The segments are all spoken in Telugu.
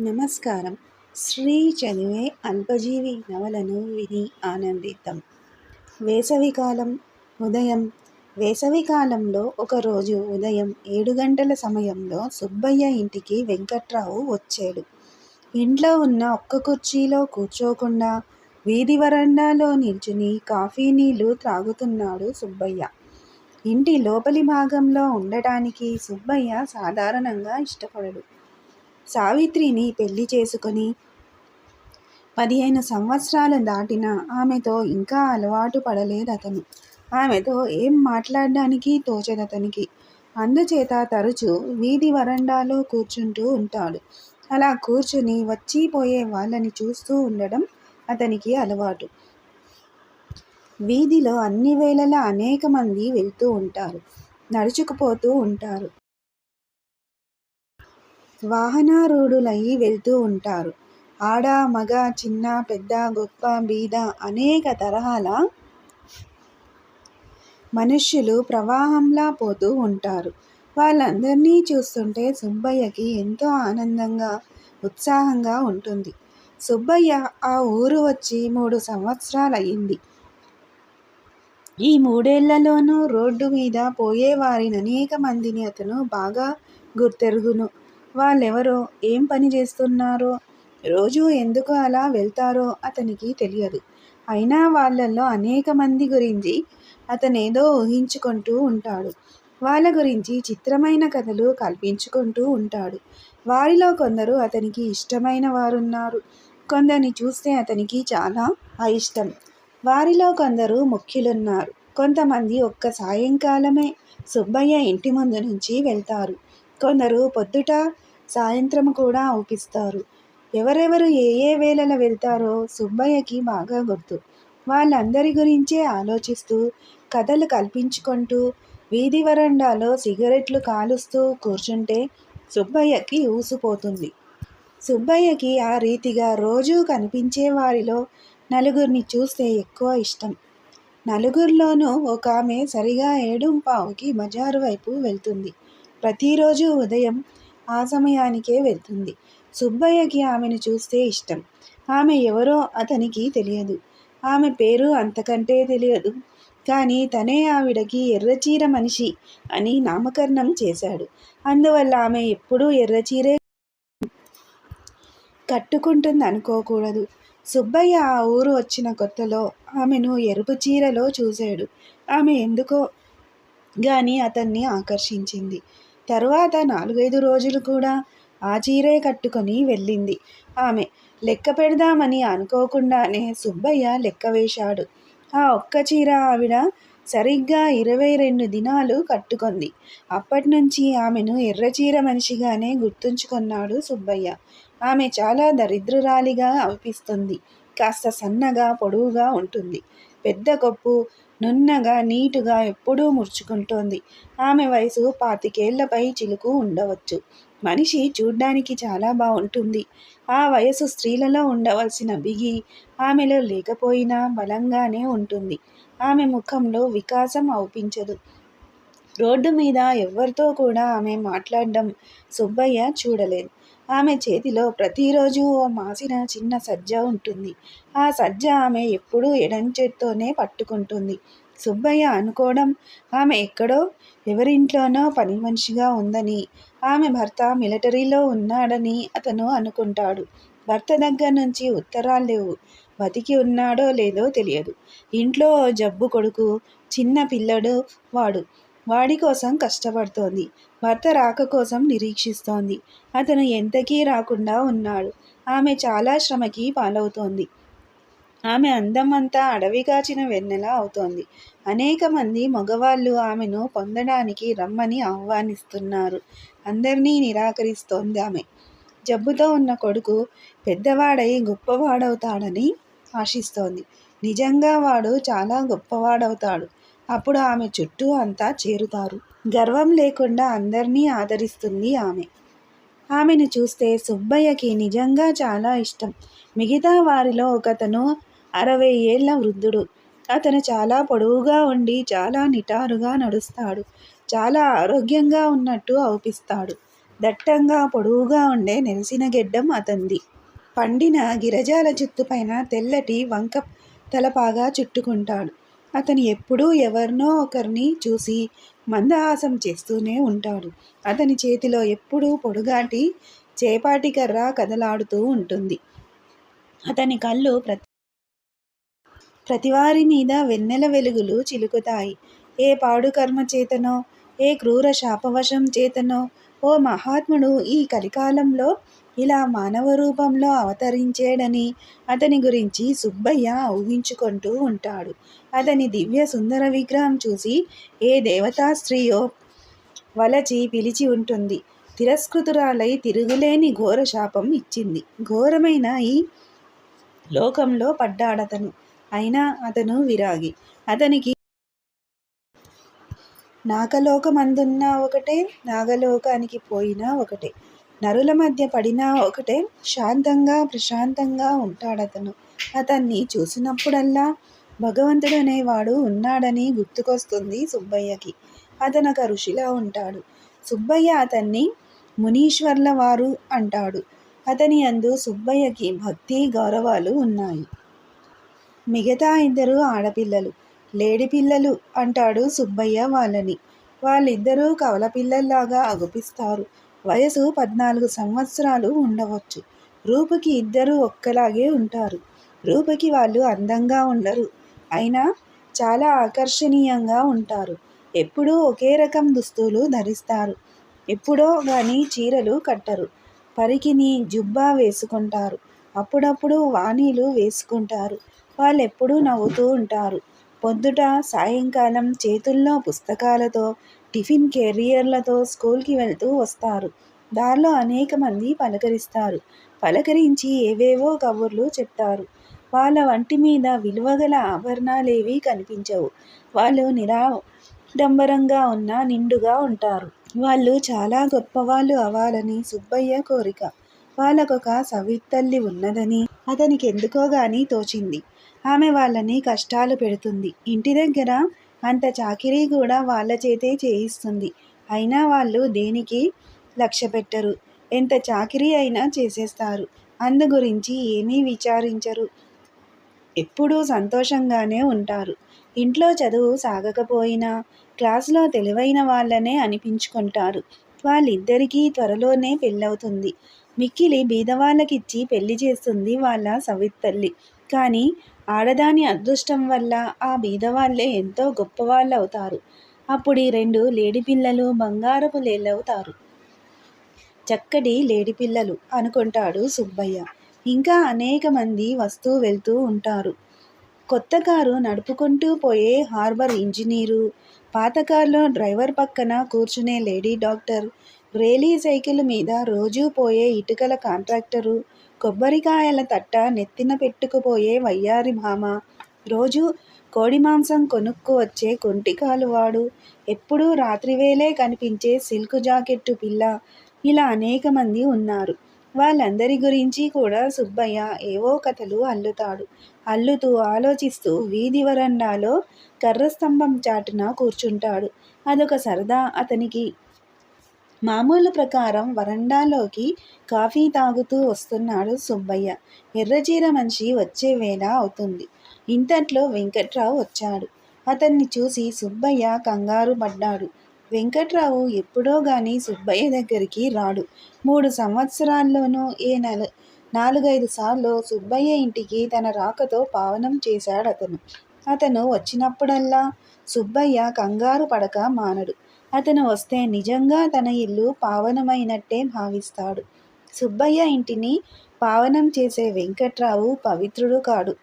నమస్కారం. శ్రీ చదివే అల్పజీవి నవలను విని ఆనందిద్దాం. వేసవికాలం ఉదయం వేసవికాలంలో ఒకరోజు ఉదయం ఏడు గంటల సమయంలో సుబ్బయ్య ఇంటికి వెంకట్రావు వచ్చాడు. ఇంట్లో ఉన్న ఒక్క కుర్చీలో కూర్చోకుండా వీధి వరండాలో నిల్చుని కాఫీ నీళ్ళు త్రాగుతున్నాడు సుబ్బయ్య. ఇంటి లోపలి భాగంలో ఉండటానికి సుబ్బయ్య సాధారణంగా ఇష్టపడడు. సావిత్రిని పెళ్ళి చేసుకొని పదిహేను సంవత్సరాలు దాటిన ఆమెతో ఇంకా అలవాటు పడలేదు అతను ఆమెతో ఏం మాట్లాడడానికి తోచదతనికి. అందుచేత తరచూ వీధి వరండాలో కూర్చుంటూ ఉంటాడు. అలా కూర్చుని వచ్చిపోయే వాళ్ళని చూస్తూ ఉండడం అతనికి అలవాటు. వీధిలో అన్ని వేళలా అనేక మంది వెళ్తూ ఉంటారు. నడుచుకుపోతూ ఉంటారు. వాహనారూఢులయ్యి వెళ్తూ ఉంటారు. ఆడ, మగ, చిన్న, పెద్ద, గొప్ప, బీద అనేక తరహాల మనుష్యులు ప్రవాహంలా పోతూ ఉంటారు. వాళ్ళందరినీ చూస్తుంటే సుబ్బయ్యకి ఎంతో ఆనందంగా, ఉత్సాహంగా ఉంటుంది. సుబ్బయ్య ఆ ఊరు వచ్చి మూడు సంవత్సరాలయ్యింది ఈ మూడేళ్ళలోనూ రోడ్డు మీద పోయేవారిననేక మందిని అతను బాగా గుర్తెరుగును. వాళ్ళెవరో, ఏం పని చేస్తున్నారో, రోజు ఎందుకు అలా వెళ్తారో అతనికి తెలియదు. అయినా వాళ్ళల్లో అనేకమంది గురించి అతనేదో ఊహించుకుంటూ ఉంటాడు. వాళ్ళ గురించి చిత్రమైన కథలు కల్పించుకుంటూ ఉంటాడు. వారిలో కొందరు అతనికి ఇష్టమైన వారున్నారు. కొందరిని చూస్తే అతనికి చాలా అయిష్టం. వారిలో కొందరు ముఖ్యులున్నారు. కొంతమంది ఒక్క సాయంకాలమే సుబ్బయ్య ఇంటి ముందు నుంచి వెళ్తారు. కొందరు పొద్దుట సాయంత్రం కూడా ఊపిస్తారు ఎవరెవరు ఏ ఏ వేళల వెళ్తారో సుబ్బయ్యకి బాగా గుర్తు. వాళ్ళందరి గురించే ఆలోచిస్తూ, కథలు కల్పించుకుంటూ వీధి వరండాలో సిగరెట్లు కాలుస్తూ కూర్చుంటే సుబ్బయ్యకి ఊసిపోతుంది సుబ్బయ్యకి ఆ రీతిగా రోజూ కనిపించే వారిలో నలుగురిని చూస్తే ఎక్కువ ఇష్టం. నలుగురిలోనూ ఒక ఆమె సరిగా ఏడుంపావుకి బజారు వైపు వెళ్తుంది. ప్రతిరోజు ఉదయం ఆ సమయానికే వెళ్తుంది. సుబ్బయ్యకి ఆమెను చూస్తే ఇష్టం. ఆమె ఎవరో అతనికి తెలియదు. ఆమె పేరు అంతకంటే తెలియదు. కానీ తనే ఆవిడకి ఎర్రచీర మనిషి అని నామకరణం చేశాడు. అందువల్ల ఆమె ఎప్పుడూ ఎర్రచీరే కట్టుకుంటుంది అనుకోకూడదు సుబ్బయ్య ఆ ఊరు వచ్చిన కొత్తలో ఆమెను ఎరుపు చీరలో చూశాడు. ఆమె ఎందుకో గాని అతన్ని ఆకర్షించింది. తరువాత నాలుగైదు రోజులు కూడా ఆ చీరే కట్టుకొని వెళ్ళింది ఆమె. లెక్క పెడదామని అనుకోకుండానే సుబ్బయ్య లెక్క వేశాడు ఆ ఒక్క చీర ఆవిడ సరిగ్గా ఇరవై రెండు దినాలు కట్టుకుంది అప్పటి నుంచి ఆమెను ఎర్రచీర మనిషిగానే గుర్తుంచుకున్నాడు సుబ్బయ్య. ఆమె చాలా దరిద్రురాలిగా అనిపిస్తుంది కాస్త సన్నగా, పొడవుగా ఉంటుంది. పెద్ద కొప్పు, నున్నగా, నీటుగా ఎప్పుడూ ముడుచుకుంటోంది. ఆమె వయసు పాతికేళ్ళపై చిలుకు ఉండవచ్చు. మనిషి చూడ్డానికి చాలా బాగుంటుంది ఆ వయసు స్త్రీలలో ఉండవలసిన బిగి ఆమెలో లేకపోయినా బలంగానే ఉంటుంది. ఆమె ముఖంలో వికాసం అవుపించదు. రోడ్డు మీద ఎవ్వరితో కూడా ఆమె మాట్లాడడం సుబ్బయ్య చూడలేదు. ఆమె చేతిలో ప్రతిరోజు ఓ మాసిన చిన్న సజ్జ ఉంటుంది. ఆ సజ్జ ఆమె ఎప్పుడూ ఎడంచేత్తోనే పట్టుకుంటుంది. సుబ్బయ్య అనుకోవడం ఆమె ఎక్కడో ఎవరింట్లోనో పని మనిషిగా ఉందని, ఆమె భర్త మిలిటరీలో ఉన్నాడని అతను అనుకుంటాడు. భర్త దగ్గర నుంచి ఉత్తరాలు లేవు బతికి ఉన్నాడో లేదో తెలియదు. ఇంట్లో జబ్బు కొడుకు. చిన్న పిల్లడు వాడు. వాడి కోసం కష్టపడుతోంది. భర్త రాక కోసం నిరీక్షిస్తోంది. అతను ఎంతకీ రాకుండా ఉన్నాడు. ఆమె చాలా శ్రమకి పాలవుతోంది. ఆమె అందం అంతా అడవిగాచిన వెన్నెల అవుతోంది. అనేకమంది మగవాళ్ళు ఆమెను పొందడానికి రమ్మని ఆహ్వానిస్తున్నారు. అందరినీ నిరాకరిస్తోంది ఆమె జబ్బుతో ఉన్న కొడుకు పెద్దవాడై గొప్పవాడవుతాడని ఆశిస్తోంది. నిజంగా వాడు చాలా గొప్పవాడవుతాడు. అప్పుడు ఆమె చుట్టూ అంతా చేరుతారు. గర్వం లేకుండా అందరినీ ఆదరిస్తుంది ఆమె. ఆమెను చూస్తే సుబ్బయ్యకి నిజంగా చాలా ఇష్టం. మిగతా వారిలో ఒకతను అరవై ఏళ్ళ వృద్ధుడు. అతను చాలా పొడవుగా ఉండి చాలా నిటారుగా నడుస్తాడు. చాలా ఆరోగ్యంగా ఉన్నట్టు అవుపిస్తాడు. దట్టంగా పొడవుగా ఉండే నెలసిన గెడ్డం అతంది పండిన గిరజాల జుత్తుపైన తెల్లటి వంక తలపాగా చుట్టుకుంటాడు అతను ఎప్పుడూ ఎవరినో ఒకరిని చూసి మందహాసం చేస్తూనే ఉంటాడు. అతని చేతిలో ఎప్పుడూ పొడుగాటి చేపాటి కర్ర కదలాడుతూ ఉంటుంది. అతని కళ్ళు ప్రతి ప్రతివారి మీద వెన్నెల వెలుగులు చిలుకుతాయి. ఏ పాడు కర్మ చేతనో ఏ క్రూర శాపవశం చేతనో ఓ మహాత్ముడు ఈ కలికాలంలో ఇలా మానవ రూపంలో అవతరించేడని అతని గురించి సుబ్బయ్య ఊహించుకుంటూ ఉంటాడు. అతని దివ్య సుందర విగ్రహం చూసి ఏ దేవతా స్త్రీయో! వలచి పిలిచి ఉంటుంది. తిరస్కృతురాలై తిరుగులేని ఘోర శాపం ఇచ్చింది. ఘోరమైన ఈ లోకంలో పడ్డాడతను. అయినా అతను విరాగి. అతనికి నాగలోకమందున్నా ఒకటే నాగలోకానికి పోయినా ఒకటే. నరుల మధ్య పడినా ఒకటే శాంతంగా ప్రశాంతంగా ఉంటాడతను. అతన్ని చూసినప్పుడల్లా భగవంతుడు అనేవాడు ఉన్నాడని గుర్తుకొస్తుంది సుబ్బయ్యకి. అతనొక ఒక ఋషిలా ఉంటాడు. సుబ్బయ్య అతన్ని మునీశ్వర్ల వారు అంటాడు. అతని అందు సుబ్బయ్యకి భక్తి గౌరవాలు ఉన్నాయి. మిగతా ఇద్దరు ఆడపిల్లలు లేడి పిల్లలు అంటాడు సుబ్బయ్య వాళ్ళని. వాళ్ళిద్దరూ కవల పిల్లల్లాగా అగుపిస్తారు. వయసు పద్నాలుగు సంవత్సరాలు ఉండవచ్చు. రూపుకి ఇద్దరు ఒక్కలాగే ఉంటారు. రూపకి వాళ్ళు అందంగా ఉండరు. అయినా చాలా ఆకర్షణీయంగా ఉంటారు. ఎప్పుడూ ఒకే రకం దుస్తులు ధరిస్తారు. ఎప్పుడో కానీ చీరలు కట్టరు. పరికిని జుబ్బా వేసుకుంటారు. అప్పుడప్పుడు వాణీలు వేసుకుంటారు. వాళ్ళెప్పుడూ నవ్వుతూ ఉంటారు. పొద్దుట సాయంకాలం చేతుల్లో పుస్తకాలతో టిఫిన్ కెరియర్లతో స్కూల్కి వెళ్తూ వస్తారు. దారిలో అనేక మంది పలకరిస్తారు. పలకరించి ఏవేవో కబుర్లు చెప్తారు. వాళ్ళ వంటి మీద విలువగల ఆభరణాలేవి కనిపించవు. వాళ్ళు నిరాడంబరంగా ఉన్న నిండుగా ఉంటారు. వాళ్ళు చాలా గొప్పవాళ్ళు అవ్వాలని సుబ్బయ్య కోరిక. వాళ్ళకొక సవితల్లి ఉన్నదని అతనికి ఎందుకో గాని తోచింది. ఆమె వాళ్ళని కష్టాలు పెడుతుంది. ఇంటి దగ్గర అంత చాకిరీ కూడా వాళ్ళ చేతే చేయిస్తుంది. అయినా వాళ్ళు దేనికి లక్ష్య పెట్టరు? ఎంత చాకిరీ అయినా చేసేస్తారు. అందు గురించి ఏమీ విచారించరు. ఎప్పుడూ సంతోషంగానే ఉంటారు. ఇంట్లో చదువు సాగకపోయినా క్లాసులో తెలివైన వాళ్ళనే అనిపించుకుంటారు. వాళ్ళిద్దరికీ త్వరలోనే పెళ్ళవుతుంది. మిక్కిలి బీదవాళ్ళకిచ్చి పెళ్ళి చేస్తుంది వాళ్ళ సవితల్లి. కానీ ఆడదాని అదృష్టం వల్ల ఆ బీదవాళ్ళే ఎంతో గొప్పవాళ్ళు అవుతారు అప్పుడు ఈ రెండు లేడి పిల్లలు బంగారపు లేళ్ళవుతారు. చక్కటి లేడి పిల్లలు అనుకుంటాడు సుబ్బయ్య. ఇంకా అనేక మంది వస్తూ వెళ్తూ ఉంటారు. కొత్త కారు నడుపుకుంటూ పోయే హార్బర్ ఇంజనీరు పాత కారులో డ్రైవర్ పక్కన కూర్చునే లేడీ డాక్టర్ రేలీ సైకిల్ మీద రోజూ పోయే ఇటుకల కాంట్రాక్టరు కొబ్బరికాయల తట్ట నెత్తిన పెట్టుకుపోయే వయ్యారి భామ రోజు కోడి మాంసం కొనుక్కు వచ్చే కొంటికాలువాడు. ఎప్పుడూ రాత్రివేళే కనిపించే సిల్క్ జాకెట్టు పిల్ల. ఇలా అనేక మంది ఉన్నారు. వాళ్ళందరి గురించి కూడా సుబ్బయ్య ఏవో కథలు అల్లుతాడు. అల్లుతూ ఆలోచిస్తూ వీధి వరండాలో కర్రస్తంభం చాటున కూర్చుంటాడు. అదొక సరదా అతనికి. మామూలు ప్రకారం వరండాలోకి కాఫీ తాగుతూ వస్తున్నాడు సుబ్బయ్య. ఎర్రచీర మనిషి వచ్చే వేళ అవుతుంది. ఇంతట్లో వెంకట్రావు వచ్చాడు. అతన్ని చూసి సుబ్బయ్య కంగారు పడ్డాడు. వెంకట్రావు ఎప్పుడో గాని సుబ్బయ్య దగ్గరికి రాడు. మూడు సంవత్సరాల్లోనూ ఏ నెల నాలుగైదు సార్లు సుబ్బయ్య ఇంటికి తన రాకతో పావనం చేశాడు అతను అతను వచ్చినప్పుడల్లా సుబ్బయ్య కంగారు పడక మానడు. అతను వస్తే నిజంగా తన ఇల్లు పావనమైనట్టే భావిస్తాడు. సుబ్బయ్య ఇంటిని పావనం చేసే వెంకట్రావు పవిత్రుడు కాడు.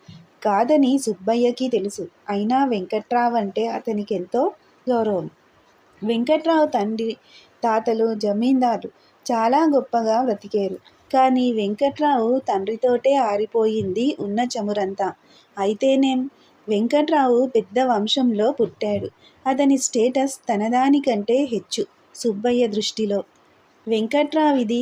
కాదని సుబ్బయ్యకి తెలుసు. అయినా వెంకట్రావు అంటే అతనికి ఎంతో గౌరవం. వెంకట్రావు తండ్రి తాతలు జమీందారు చాలా గొప్పగా బ్రతికేరు. కానీ వెంకట్రావు తండ్రితోటే ఆరిపోయింది ఉన్న చమురంతా. అయితేనేం? వెంకట్రావు పెద్ద వంశంలో పుట్టాడు. అతని స్టేటస్ తనదానికంటే హెచ్చు సుబ్బయ్య దృష్టిలో. వెంకట్రావిది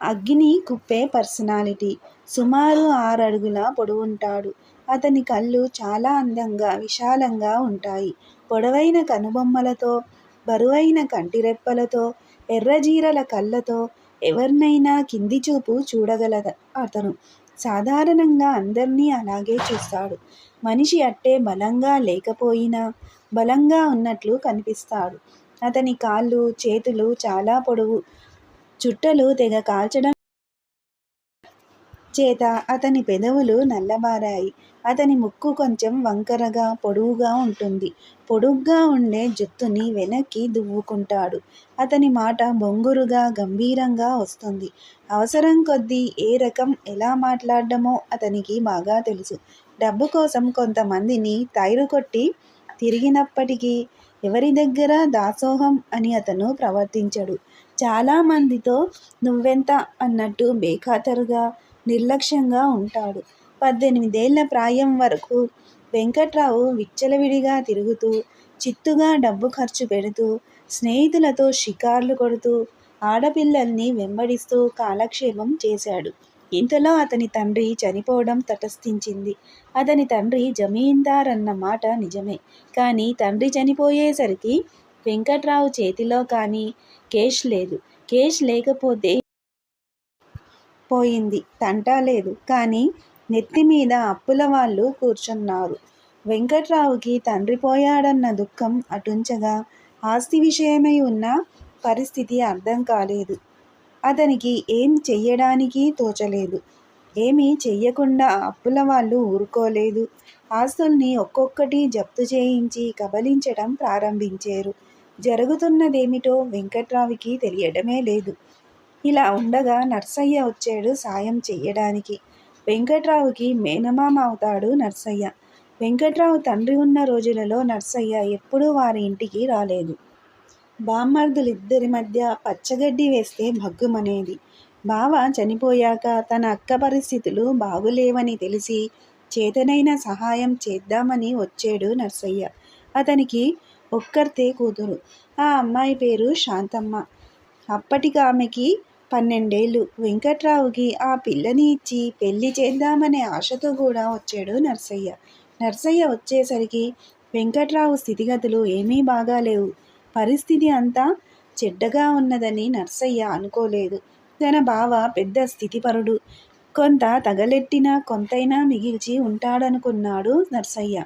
అగ్ని కుప్పే పర్సనాలిటీ. సుమారు ఆరడుగుల పొడువుంటాడు. పొడవుంటాడు అతని కళ్ళు చాలా అందంగా విశాలంగా ఉంటాయి. పొడవైన కనుబొమ్మలతో బరువైన కంటిరెప్పలతో ఎర్రజీరల కళ్ళతో ఎవరినైనా కింది చూపు చూడగల అతను సాధారణంగా అందరినీ అలాగే చూస్తాడు. మనిషి అట్టే బలంగా లేకపోయినా బలంగా ఉన్నట్లు కనిపిస్తాడు. అతని కాళ్ళు చేతులు చాలా పొడవు. చుట్టలు తెగ కాల్చడం చేత అతని పెదవులు నల్లబారాయి. అతని ముక్కు కొంచెం వంకరగా పొడువుగా ఉంటుంది. పొడుగ్గా ఉండే జుత్తుని వెనక్కి దువ్వుకుంటాడు. అతని మాట బొంగురుగా గంభీరంగా వస్తుంది. అవసరం కొద్దీ ఏ రకం ఎలా మాట్లాడడమో అతనికి బాగా తెలుసు. డబ్బు కోసం కొంతమందిని తైరు కొట్టి తిరిగినప్పటికీ ఎవరి దగ్గర దాసోహం అని అతను ప్రవర్తించడు. చాలామందితో నువ్వెంత అన్నట్టు బేఖాతరుగా నిర్లక్ష్యంగా ఉంటాడు. పద్దెనిమిదేళ్ళ ప్రాయం వరకు వెంకట్రావు విచ్చలవిడిగా తిరుగుతూ చిత్తుగా డబ్బు ఖర్చు పెడుతూ స్నేహితులతో షికార్లు కొడుతూ ఆడపిల్లల్ని వెంబడిస్తూ కాలక్షేపం చేశాడు. ఇంతలో అతని తండ్రి చనిపోవడం తటస్థించింది. అతని తండ్రి జమీందార్ అన్న మాట నిజమే. కానీ తండ్రి చనిపోయేసరికి వెంకట్రావు చేతిలో కానీ కేష్ లేదు. కేష్ లేకపోతే పోయింది. తంటా లేదు. కానీ నెత్తి మీద అప్పుల వాళ్ళు కూర్చున్నారు. వెంకట్రావుకి తండ్రి పోయాడన్న దుఃఖం అటుంచగా ఆస్తి విషయమై ఉన్న పరిస్థితి అర్థం కాలేదు. అతనికి ఏం చెయ్యడానికి తోచలేదు. ఏమీ చెయ్యకుండా అప్పుల వాళ్ళు ఊరుకోలేదు. ఆస్తుల్ని ఒక్కొక్కటి జప్తు చేయించి కబలించడం ప్రారంభించారు. జరుగుతున్నదేమిటో వెంకట్రావుకి తెలియడమే లేదు. ఇలా ఉండగా నర్సయ్య వచ్చాడు సాయం చెయ్యడానికి. వెంకట్రావుకి మేనమామ అవుతాడు నర్సయ్య. వెంకట్రావు తండ్రి ఉన్న రోజులలో నర్సయ్య ఎప్పుడూ వారి ఇంటికి రాలేదు. బామ్మర్దులిద్దరి మధ్య పచ్చగడ్డి వేస్తే భగ్గుమనేది. బావ చనిపోయాక తన అక్క పరిస్థితులు బాగులేవని తెలిసి చేతనైన సహాయం చేద్దామని వచ్చాడు నర్సయ్య. అతనికి ఒక్కర్తే కూతురు. ఆ అమ్మాయి పేరు శాంతమ్మ. అప్పటికామెకి పన్నెండేళ్ళు. వెంకట్రావుకి ఆ పిల్లని ఇచ్చి పెళ్ళి చేద్దామనే ఆశతో కూడా వచ్చాడు నర్సయ్య. నర్సయ్య వచ్చేసరికి వెంకట్రావు స్థితిగతులు ఏమీ బాగాలేవు. పరిస్థితి అంతా చెడ్డగా ఉన్నదని నర్సయ్య అనుకోలేదు. తన బావ పెద్ద స్థితిపరుడు. కొంత తగలెట్టిన కొంతైనా మిగిల్చి ఉంటాడనుకున్నాడు నర్సయ్య.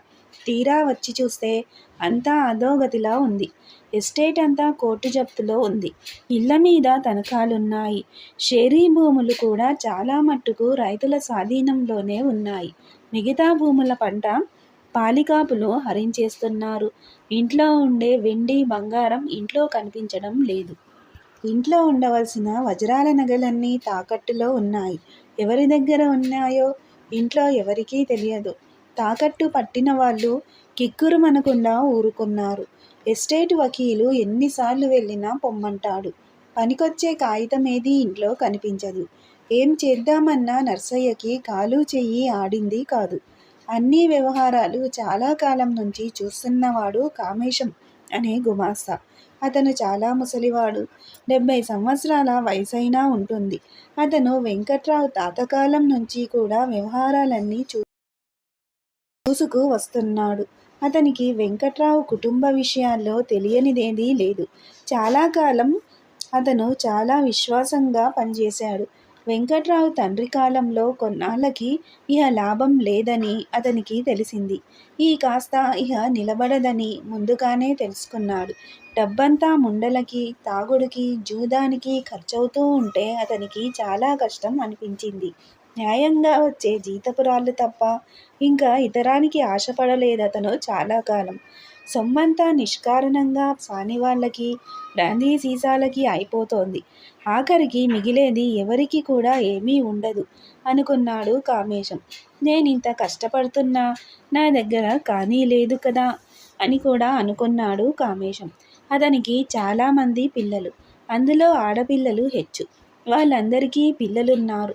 తీరా వచ్చి చూస్తే అంతా అధోగతిలా ఉంది. ఎస్టేట్ అంతా కోర్టు జప్తులో ఉంది. ఇళ్ళ మీద తనఖాలున్నాయి. షేరీ భూములు కూడా చాలా మట్టుకు రైతుల స్వాధీనంలోనే ఉన్నాయి. మిగతా భూముల పంట పాలికాపులు హరించేస్తున్నారు. ఇంట్లో ఉండే వెండి బంగారం ఇంట్లో కనిపించడం లేదు. ఇంట్లో ఉండవలసిన వజ్రాల నగలన్నీ తాకట్టులో ఉన్నాయి. ఎవరి దగ్గర ఉన్నాయో ఇంట్లో ఎవరికీ తెలియదు. తాకట్టు పట్టిన వాళ్ళు కిక్కురుమనకుండా ఊరుకున్నారు. ఎస్టేట్ వకీలు ఎన్నిసార్లు వెళ్ళినా పొమ్మంటాడు. పనికొచ్చే కాగితం ఏది ఇంట్లో కనిపించదు. ఏం చేద్దామన్నా నర్సయ్యకి కాలు చెయ్యి ఆడింది కాదు. అన్ని వ్యవహారాలు చాలా కాలం నుంచి చూస్తున్నవాడు కామేశం అనే గుమాస్తా. అతను చాలా ముసలివాడు. డెబ్బై సంవత్సరాల వయసైనా ఉంటుంది. అతను వెంకట్రావు తాతకాలం నుంచి కూడా వ్యవహారాలన్నీ చూ చూసుకు వస్తున్నాడు. అతనికి వెంకట్రావు కుటుంబ విషయాల్లో తెలియనిదేదీ లేదు. చాలా కాలం అతను చాలా విశ్వాసంగా పనిచేశాడు. వెంకట్రావు తండ్రి కాలంలో కొన్నాళ్ళకి ఇహ లాభం లేదని అతనికి తెలిసింది. ఈ కాస్త ఇహ నిలబడదని ముందుగానే తెలుసుకున్నాడు. డబ్బంతా ముండలకి తాగుడికి జూదానికి ఖర్చవుతూ ఉంటే అతనికి చాలా కష్టం అనిపించింది. న్యాయంగా వచ్చే జీతపురాళ్ళు తప్ప ఇంకా ఇతరానికి ఆశపడలేదు అతను చాలా కాలం. సొమ్మంతా నిష్కారణంగా సానివాళ్ళకి బ్రాందీ సీసాలకి అయిపోతోంది. ఆఖరికి మిగిలేది ఎవరికి కూడా ఏమీ ఉండదు అనుకున్నాడు కామేశం. నేనింత కష్టపడుతున్నా నా దగ్గర కానీ లేదు కదా అని కూడా అనుకున్నాడు కామేశం. అతనికి చాలామంది పిల్లలు. అందులో ఆడపిల్లలు హెచ్చు. వాళ్ళందరికీ పిల్లలున్నారు.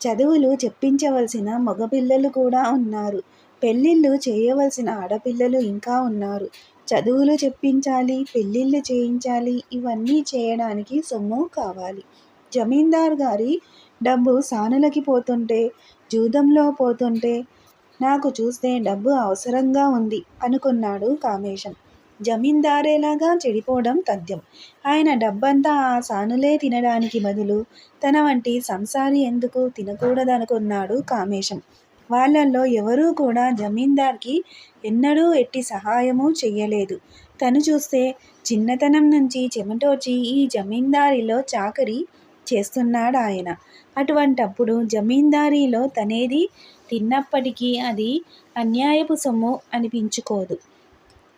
చదువులు చెప్పించవలసిన మగపిల్లలు కూడా ఉన్నారు. పెళ్ళిళ్ళు చేయవలసిన ఆడపిల్లలు ఇంకా ఉన్నారు. చదువులు చెప్పించాలి పెళ్ళిళ్ళు చేయించాలి ఇవన్నీ చేయడానికి సొమ్ము కావాలి. జమీందార్ గారి డబ్బు సానులకి పోతుంటే జూదంలో పోతుంటే నాకు చూస్తే డబ్బు అవసరంగా ఉంది అనుకున్నాడు కామేశం. జమీందారేలాగా చెడిపోవడం తథ్యం. ఆయన డబ్బంతా ఆ సానులే తినడానికి బదులు తన వంటి సంసారి ఎందుకు తినకూడదనుకున్నాడు కామేశం. వాళ్ళల్లో ఎవరూ కూడా జమీందార్కి ఎన్నడూ ఎట్టి సహాయము చెయ్యలేదు. తను చూస్తే చిన్నతనం నుంచి చెమటోచి ఈ జమీందారిలో చాకరీ చేస్తున్నాడు ఆయన అటువంటప్పుడు జమీందారీలో తనేది తిన్నప్పటికీ అది అన్యాయపు సొమ్ము అనిపించుకోదు.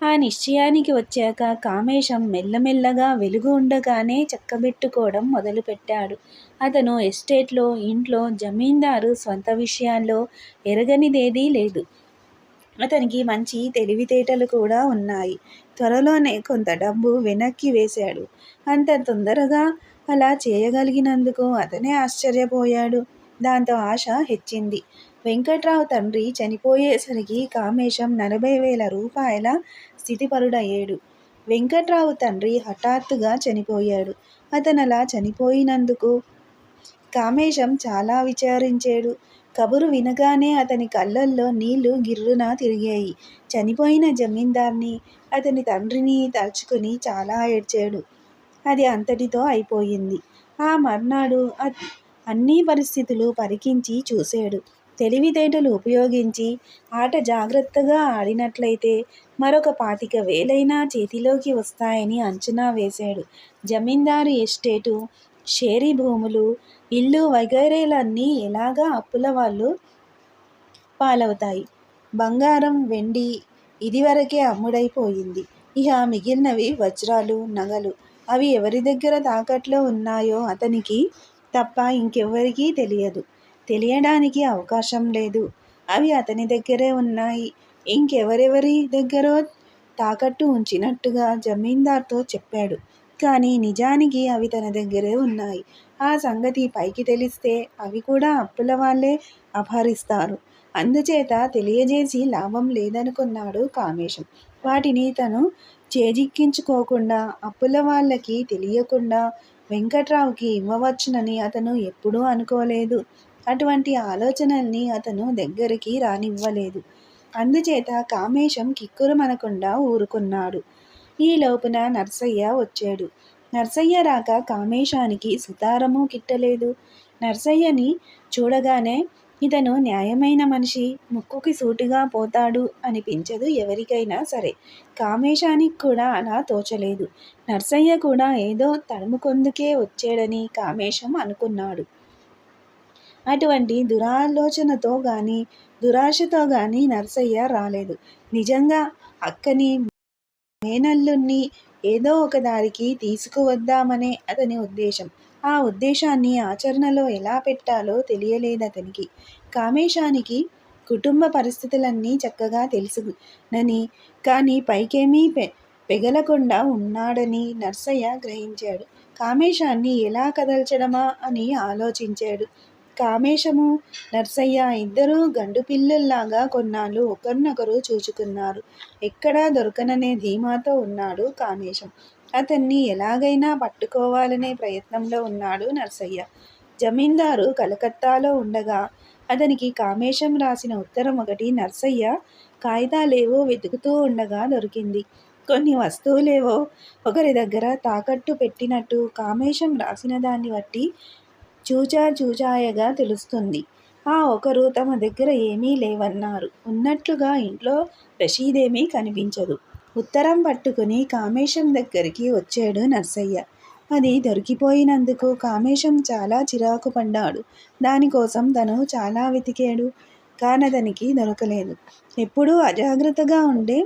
ఆ నిశ్చయానికి వచ్చాక కామేశం మెల్లమెల్లగా వెలుగు ఉండగానే చక్కబెట్టుకోవడం మొదలుపెట్టాడు. అతను ఎస్టేట్లో ఇంట్లో జమీందారు స్వంత విషయాల్లో ఎరగనిదేదీ లేదు. అతనికి మంచి తెలివితేటలు కూడా ఉన్నాయి. త్వరలోనే కొంత డబ్బు వెనక్కి వేశాడు. అంత తొందరగా అలా చేయగలిగినందుకు అతనే ఆశ్చర్యపోయాడు. దాంతో ఆశ హెచ్చింది. వెంకట్రావు తండ్రి చనిపోయేసరికి కామేశం నలభై వేల రూపాయల స్థితిపరుడయ్యాడు. వెంకట్రావు తండ్రి హఠాత్తుగా చనిపోయాడు. అతను అలా చనిపోయినందుకు కామేశం చాలా విచారించాడు. కబురు వినగానే అతని కళ్ళల్లో నీళ్ళు గిర్రున తిరిగాయి. చనిపోయిన జమీందార్ని అతని తండ్రిని తలుచుకుని చాలా ఏడ్చాడు. అది అంతటితో అయిపోయింది. ఆ మర్నాడు అన్ని పరిస్థితులు పరికించి చూశాడు. తెలివితేటలు ఉపయోగించి ఆట జాగ్రత్తగా ఆడినట్లయితే మరొక పాతిక వేలైనా చేతిలోకి వస్తాయని అంచనా వేశాడు. జమీందారు ఎస్టేటు షేరీ భూములు ఇల్లు వగైరేలన్నీ ఎలాగా అప్పుల వాళ్ళు పాలవుతాయి? బంగారం వెండి ఇదివరకే అమ్ముడైపోయింది. ఇక మిగిలినవి వజ్రాలు నగలు. అవి ఎవరి దగ్గర తాకట్లో ఉన్నాయో అతనికి తప్ప ఇంకెవ్వరికీ తెలియదు. తెలియడానికి అవకాశం లేదు. అవి అతని దగ్గరే ఉన్నాయి. ఇంకెవరెవరి దగ్గరో తాకట్టు ఉంచినట్టుగా జమీందార్తో చెప్పాడు. కానీ నిజానికి అవి తన దగ్గరే ఉన్నాయి. ఆ సంగతి పైకి తెలిస్తే అవి కూడా అప్పుల వాళ్ళే అపహరిస్తారు. అందుచేత తెలియజేసి లాభం లేదనుకున్నాడు కామేశం. వాటిని తను చేజిక్కించుకోకుండా అప్పుల వాళ్ళకి తెలియకుండా వెంకట్రావుకి ఇవ్వవచ్చునని అతను ఎప్పుడూ అనుకోలేదు. అటువంటి ఆలోచనల్ని అతను దగ్గరికి రానివ్వలేదు. అందుచేత కామేశం కిక్కురుమనకుండా ఊరుకున్నాడు. ఈ లోపున నర్సయ్య వచ్చాడు. నర్సయ్య రాక కామేశానికి సుతారము కిట్టలేదు. నర్సయ్యని చూడగానే ఇతను న్యాయమైన మనిషి ముక్కుకి సూటిగా పోతాడు అనిపించదు ఎవరికైనా సరే. కామేశానికి కూడా అలా తోచలేదు. నర్సయ్య కూడా ఏదో తడుముకొందుకే వచ్చాడని కామేశం అనుకున్నాడు. అటువంటి దురాలోచనతో కానీ దురాశతో కానీ నర్సయ్య రాలేదు. నిజంగా అక్కని మేనల్లుణ్ణి ఏదో ఒక దారికి తీసుకువద్దామనే అతని ఉద్దేశం. ఆ ఉద్దేశాన్ని ఆచరణలో ఎలా పెట్టాలో తెలియలేదు అతనికి. కామేశానికి కుటుంబ పరిస్థితులన్నీ చక్కగా తెలుసునని కానీ పైకేమీ పె పెగలకుండా ఉన్నాడని నర్సయ్య గ్రహించాడు. కామేశాన్ని ఎలా కదల్చడమా అని ఆలోచించాడు. కామేశము నర్సయ్య ఇద్దరూ గండు పిల్లల్లాగా కొన్నాళ్ళు. ఒకరినొకరు చూచుకున్నారు. ఎక్కడా దొరకననే ధీమాతో ఉన్నాడు కామేశం. అతన్ని ఎలాగైనా పట్టుకోవాలనే ప్రయత్నంలో ఉన్నాడు నర్సయ్య. జమీందారు కలకత్తాలో ఉండగా అతనికి కామేశం రాసిన ఉత్తరం ఒకటి నర్సయ్య కాగితాలేవో వెతుకుతూ ఉండగా దొరికింది. కొన్ని వస్తువులేవో ఒకరి దగ్గర తాకట్టు పెట్టినట్టు కామేశం రాసిన దాన్ని బట్టి చూచా చూచాయగా తెలుస్తుంది. ఆ ఒకరు తమ దగ్గర ఏమీ లేవన్నారు. ఉన్నట్లుగా ఇంట్లో రషీదేమీ కనిపించదు. ఉత్తరం పట్టుకుని కామేశం దగ్గరికి వచ్చాడు నర్సయ్య. అది దొరికిపోయినందుకు కామేశం చాలా చిరాకు పడ్డాడు. దానికోసం తను చాలా వెతికాడు. కానతనికి దొరకలేదు. ఎప్పుడూ అజాగ్రత్తగా ఉండే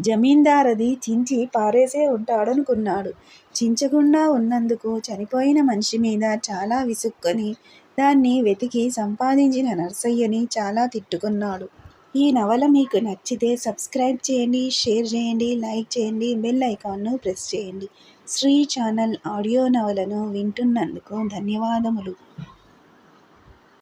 జమీందారది చించి పారేసే ఉంటాడనుకున్నాడు. చించకుండా ఉన్నందుకు చనిపోయిన మనిషి మీద చాలా విసుక్కొని దాన్ని వెతికి సంపాదించిన నర్సయ్యని చాలా తిట్టుకున్నాడు. ఈ నవల మీకు నచ్చితే సబ్స్క్రైబ్ చేయండి షేర్ చేయండి లైక్ చేయండి బెల్ ఐకాన్ను ప్రెస్ చేయండి. శ్రీ ఛానల్ ఆడియో నవలను వింటున్నందుకు ధన్యవాదములు.